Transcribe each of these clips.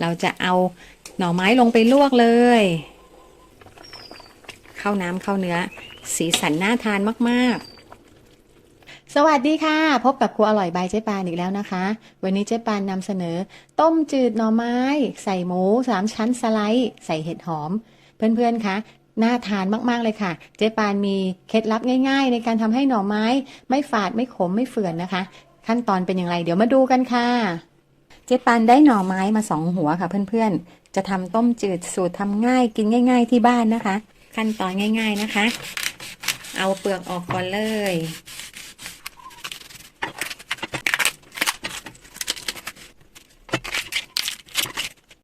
เราจะเอาหน่อไม้ลงไปลวกเลย เข้าน้ำเข้าเนื้อ สีสันน่าทานมากๆสวัสดีค่ะ พบกับครัวอร่อยบายเจ๊ปานอีกแล้วนะคะ วันนี้เจ๊ปานนำเสนอ ต้มจืดหน่อไม้ ใส่หมูสามชั้นสไลด์ ใส่เห็ดหอม เพื่อนๆคะน่าทานมากๆเลยค่ะ เจ๊ปานมีเคล็ดลับง่ายๆ ในการทำให้หน่อไม้ ไม่ฝาดไม่ขมไม่เฟื่อนนะคะ ขั้นตอนเป็นอย่างไร เดี๋ยวมาดูกันค่ะ เจ๊ปันได้หน่อไม้มาสองหัวค่ะเพื่อนๆ จะทำต้มจืดสูตรทำง่ายกินง่าย ๆ ที่บ้านนะคะ ขั้นตอนง่าย ๆนะคะ เอาเปลือกออกก่อนเลย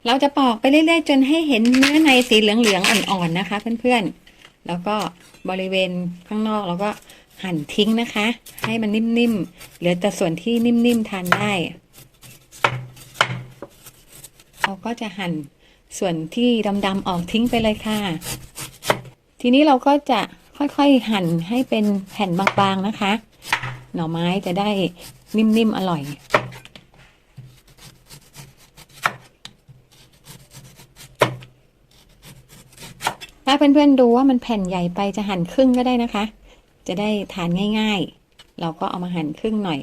เราจะปอกไปเรื่อยๆ จนให้เห็นเนื้อในสีเหลืองๆอ่อนๆนะคะ เพื่อนๆ แล้วก็บริเวณข้างนอกเราก็หั่นทิ้งนะคะ ให้มันนิ่มๆ เหลือแต่ส่วนที่นิ่มๆทานได้ เราก็จะหั่นส่วนที่ดำๆออกทิ้งไปเลยค่ะ ทีนี้เราก็จะค่อยๆหั่นให้เป็นแผ่นบางๆนะคะ หน่อไม้จะได้นิ่มๆอร่อยถ้าเพื่อนๆดูว่ามันแผ่นใหญ่ไปจะหั่นครึ่งก็ได้นะคะ จะได้ทานง่าย ๆ เราก็เอามาหั่นครึ่งหน่อย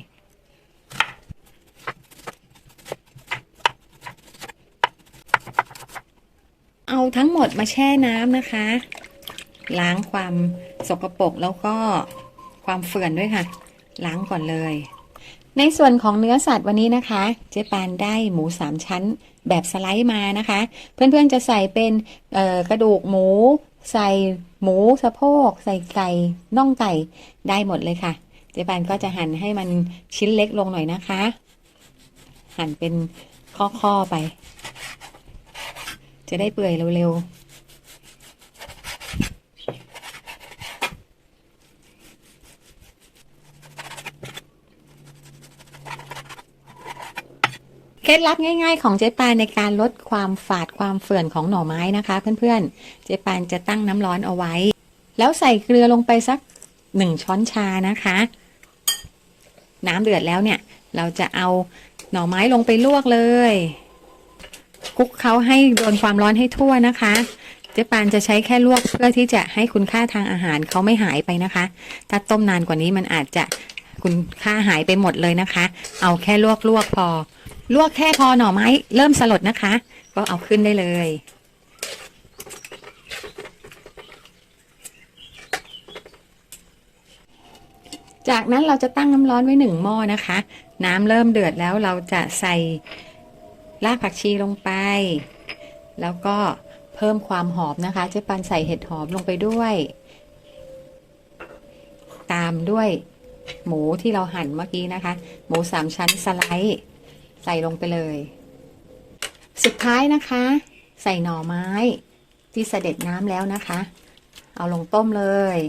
เอาทั้งหมดมาแช่น้ำนะคะ ล้างความสกปรกแล้วก็ความเฟื่อนด้วยค่ะ ล้างก่อนเลย ในส่วนของเนื้อสัตว์วันนี้นะคะ เจ๊ปานได้หมูสามชั้นแบบสไลด์มานะคะ เพื่อนๆจะใส่เป็นกระดูกหมู ใส่หมูสะโพก ใส่ไก่น่องไก่ได้หมดเลยค่ะ เจ๊ปานก็จะหั่นให้มันชิ้นเล็กลงหน่อยนะคะ หั่นเป็นข้อๆไป จะได้เปื่อยเร็วๆเคล็ดลับง่ายๆของเจ๊ปานในการลดความฝาดความเฟื่อนของหน่อไม้นะคะ เพื่อนๆ เจ๊ปานจะตั้งน้ำร้อนเอาไว้ แล้วใส่เกลือลงไปสักหนึ่งช้อนชานะคะ น้ำเดือดแล้วเนี่ย เราจะเอาหน่อไม้ลงไปลวกเลย คลุกเขาให้โดนความร้อนให้ทั่วนะคะเจ๊ปานจะใช้แค่ลวกเพื่อที่จะให้คุณค่าทางอาหารเขาไม่หายไปนะคะ ถ้าต้มนานกว่านี้มันอาจจะคุณค่าหายไปหมดเลยนะคะ เอาแค่ลวกลวกพอ ลวกแค่พอหน่อไม้เริ่มสลดนะคะ ก็เอาขึ้นได้เลยจากนั้นเราจะตั้งน้ำร้อนไว้หนึ่งหม้อนะคะ น้ำเริ่มเดือดแล้วเราจะใส่ รากผักชีลงไป แล้วก็เพิ่มความหอมนะคะ เจ๊ปันใส่เห็ดหอมลงไปด้วย ตามด้วยหมูที่เราหั่นเมื่อกี้นะคะ หมูสามชั้นสไลด์ใส่ลงไปเลย สุดท้ายนะคะ ใส่หน่อไม้ ที่เสด็จน้ำแล้วนะคะ เอาลงต้มเลย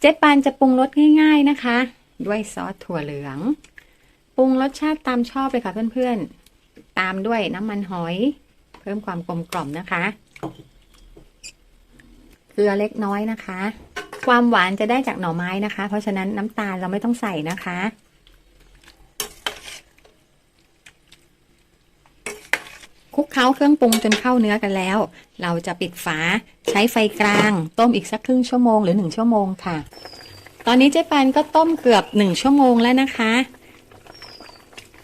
เจ๊ปานจะปรุงรสง่าย ๆนะคะ ด้วยซอสถั่วเหลือง ปรุงรสชาติตามชอบเลยค่ะเพื่อนๆ ตามด้วยน้ำมันหอย เพิ่มความกลมกล่อมนะคะ เกลือเล็กน้อยนะคะ ความหวานจะได้จากหน่อไม้นะคะ เพราะฉะนั้นน้ำตาลเราไม่ต้องใส่นะคะคลุกเคล้าเครื่องปรุงจนเข้าเนื้อกันแล้ว เราจะปิดฝาใช้ไฟกลาง ต้มอีกสักครึ่งชั่วโมงหรือหนึ่งชั่วโมงค่ะ ตอนนี้เจ๊ปานก็ต้มเกือบหนึ่งชั่วโมงแล้วนะคะ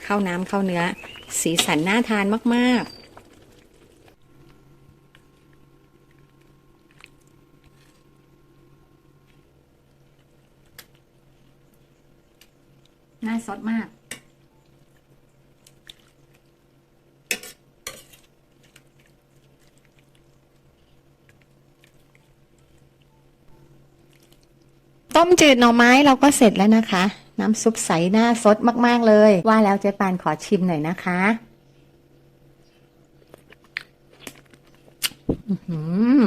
เข้าน้ำเข้าเนื้อ สีสันน่าทานมาก ๆน่าสดมาก ต้มจืดหน่อไม้เราก็เสร็จแล้วนะคะ น้ำซุปใสหน้าสดมาก ๆ เลย ว่าแล้วเจ๊ปานขอชิมหน่อยนะคะอื้อหือ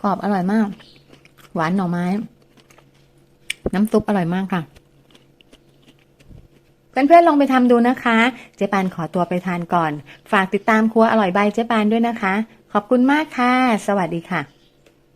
กรอบอร่อยมาก หวานหน่อไม้ น้ำซุปอร่อยมากค่ะเพื่อนๆลองไปทำดูนะคะ เจ๊ปานขอตัวไปทานก่อน ฝากติดตามครัวอร่อยใบเจ๊ปานด้วยนะคะ ขอบคุณมากค่ะ สวัสดีค่ะ